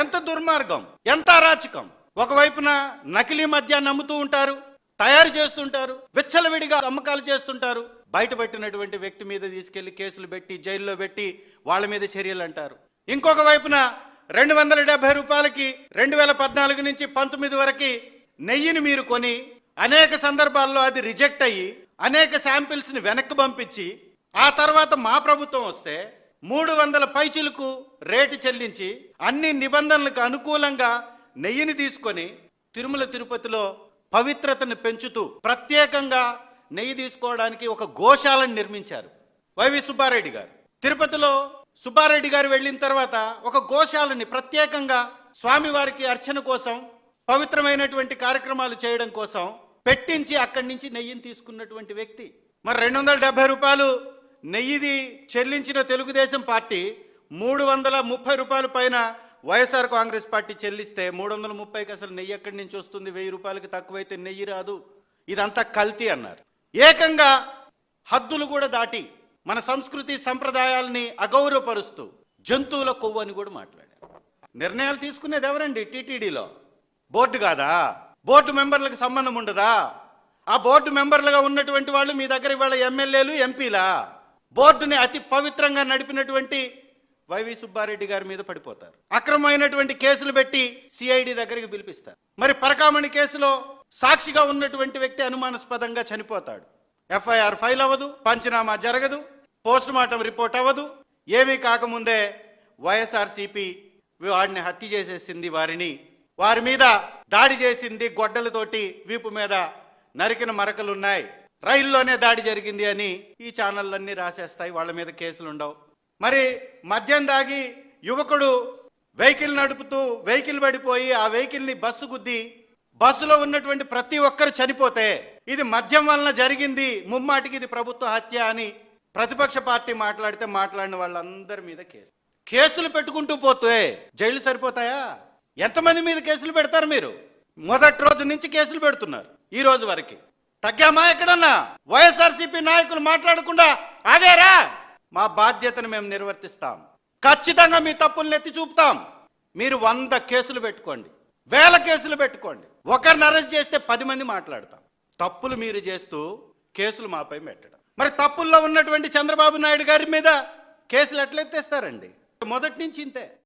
ఎంత దుర్మార్గం ఎంత అరాచకం. ఒకవైపున నకిలీ మద్యాన్ని అమ్ముతూ ఉంటారు తయారు చేస్తుంటారు విచ్చలవిడిగా అమ్మకాలు చేస్తుంటారు. బయటపెట్టినటువంటి వ్యక్తి మీద తీసుకెళ్ళి కేసులు పెట్టి జైల్లో పెట్టి వాళ్ళ మీద చర్యలు అంటారు. ఇంకొక వైపున రెండు వందల డెబ్బై రూపాయలకి రెండు వేల పద్నాలుగు నుంచి పంతొమ్మిది వరకు నెయ్యిని మీరు కొని అనేక సందర్భాల్లో అది రిజెక్ట్ అయ్యి అనేక శాంపిల్స్ని వెనక్కి పంపించి ఆ తర్వాత మా ప్రభుత్వం వస్తే మూడు వందల పైచిలకు రేటు చెల్లించి అన్ని నిబంధనలకు అనుకూలంగా నెయ్యిని తీసుకొని తిరుమల తిరుపతిలో పవిత్రతను పెంచుతూ ప్రత్యేకంగా నెయ్యి తీసుకోవడానికి ఒక గోశాలను నిర్మించారు. వైవి సుబ్బారెడ్డి గారు. తిరుపతిలో సుబ్బారెడ్డి గారు వెళ్ళిన తర్వాత ఒక గోశాలని ప్రత్యేకంగా స్వామివారికి అర్చన కోసం పవిత్రమైనటువంటి కార్యక్రమాలు చేయడం కోసం పెట్టించి అక్కడి నుంచి నెయ్యిని తీసుకున్నటువంటి వ్యక్తి. మరి రెండు వందల డెబ్బై రూపాయలు నెయ్యిది చెల్లించిన తెలుగుదేశం పార్టీ మూడు వందల ముప్పై రూపాయల పైన వైఎస్ఆర్ కాంగ్రెస్ పార్టీ చెల్లిస్తే మూడు వందల ముప్పైకి అసలు నెయ్యి ఎక్కడి నుంచి వస్తుంది? వెయ్యి రూపాయలకి తక్కువైతే నెయ్యి రాదు. ఇదంతా కల్తీ అన్నారు. ఏకంగా హద్దులు కూడా దాటి మన సంస్కృతి సంప్రదాయాల్ని అగౌరవపరుస్తూ జంతువుల కొవ్వు అని కూడా మాట్లాడారు. నిర్ణయాలు తీసుకునేది ఎవరండి? టీటీడీలో. బోర్డు కాదా? బోర్డు మెంబర్లకు సంబంధం ఉండదా? ఆ బోర్డు మెంబర్లుగా ఉన్నటువంటి వాళ్ళు మీ దగ్గర ఇవాళ ఎమ్మెల్యేలు ఎంపీలా? బోర్డుని అతి పవిత్రంగా నడిపినటువంటి వైవి సుబ్బారెడ్డి గారి మీద పడిపోతారు. అక్రమమైనటువంటి కేసులు పెట్టి సిఐడి దగ్గరికి పిలిపిస్తారు. మరి పరకామణి కేసులో సాక్షిగా ఉన్నటువంటి వ్యక్తి అనుమానాస్పదంగా చనిపోతాడు. ఎఫ్ఐఆర్ ఫైల్ అవ్వదు పంచనామా జరగదు పోస్ట్ మార్టం రిపోర్ట్ అవ్వదు ఏమీ కాకముందే వైఎస్ఆర్సీపీ వాడిని హత్య చేసేసింది వారిని. వారి మీద దాడి చేసింది గొడ్డలతోటి వీపు మీద నరికిన మరకలున్నాయి. రైల్లోనే దాడి జరిగింది అని ఈ ఛానళ్ళన్నీ రాసేస్తాయి వాళ్ళ మీద కేసులు ఉండవు మరి మద్యం దాగి యువకుడు వెహికల్ నడుపుతూ వెహికల్ పడిపోయి ఆ వెహికల్ని బస్సు గుద్ది బస్సులో ఉన్నటువంటి ప్రతి ఒక్కరు చనిపోతే ఇది మద్యం వలన జరిగింది ముమ్మాటికి ఇది ప్రభుత్వ హత్య అని ప్రతిపక్ష పార్టీ మాట్లాడితే మాట్లాడిన వాళ్ళందరి మీద కేసు. కేసులు పెట్టుకుంటూ పోతే జైలు సరిపోతాయా? ఎంతమంది మీద కేసులు పెడతారు మీరు? మొదటి రోజు నుంచి కేసులు పెడుతున్నారు ఈ రోజు వరకు. తగ్గామా ఎక్కడన్నా? వైఎస్ఆర్సీపీ నాయకులు మాట్లాడకుండా ఆగారా? మా బాధ్యతను మేము నిర్వర్తిస్తాం. ఖచ్చితంగా మీ తప్పుల్ని ఎత్తి చూపుతాం. మీరు వంద కేసులు పెట్టుకోండి. వేల కేసులు పెట్టుకోండి. ఒకరిని అరెస్ట్ చేస్తే పది మంది మాట్లాడతాం. తప్పులు మీరు చేస్తూ కేసులు మాపై పెట్టడం మరి తప్పుల్లో ఉన్నటువంటి చంద్రబాబు నాయుడు గారి మీద కేసులు ఎట్లెత్తేస్తారండి? మొదటి నుంచి ఇంతే.